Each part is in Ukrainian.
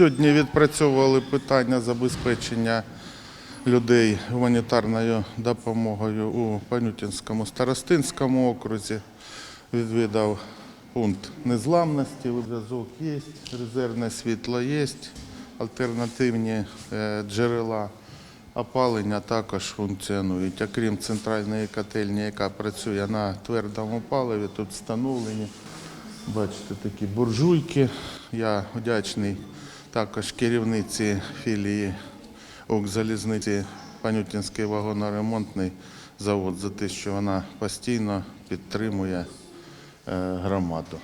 Сьогодні відпрацьовували питання забезпечення людей гуманітарною допомогою у Панютинському старостинському окрузі. Відвідав пункт незламності, зв'язок є, резервне світло є, альтернативні е, джерела опалення також функціонують. Окрім центральної котельні, яка працює на твердому паливі, тут встановлені Бачите, такі буржуйки. Я вдячний також керівниці філії Укрзалізниці Панютінський вагоноремонтний завод за те, що вона постійно підтримує е, громаду.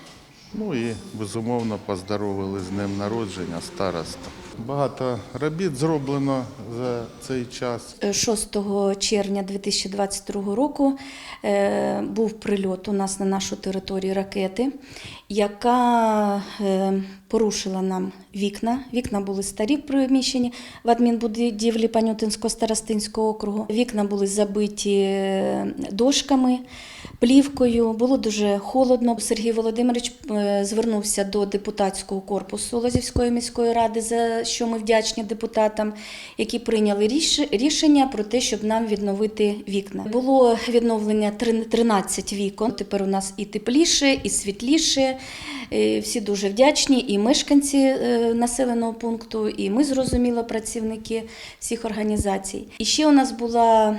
Ну і безумовно поздоровили з днем народження староста. Багато робіт зроблено за цей час. 6 червня 2022 року е, був прильот у нас на нашу територію ракети, яка е, порушила нам вікна. Вікна були старі в приміщенні в адмінбудівлі Панютинського старостинського округу. Вікна були забиті е, дошками, плівкою. Було дуже холодно. Сергій Володимирович е, звернувся до депутатського корпусу Лозівської міської ради, за що ми вдячні депутатам, які прийняли рішення про те, щоб нам відновити вікна. Було відновлення три- 13 вікон. Тепер у нас і тепліше, і світліше. Е, Всі дуже вдячні, і мешканці е, населеного пункту, і ми зрозуміло, працівники всіх організацій. І ще у нас була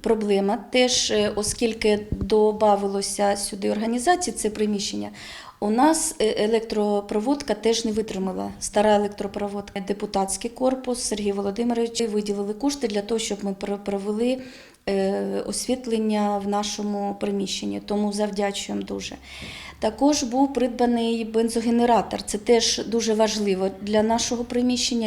проблема, теж оскільки додавалося сюди організації, це приміщення. У нас е, електропроводка теж не витримала. Стара електропроводка. Депутатський корпус Сергій Володимирович виділили кошти для того, щоб ми провели е, освітлення в нашому приміщенні. Тому завдячуємо дуже. Також був придбаний бензогенератор. Це теж дуже важливо для нашого приміщення.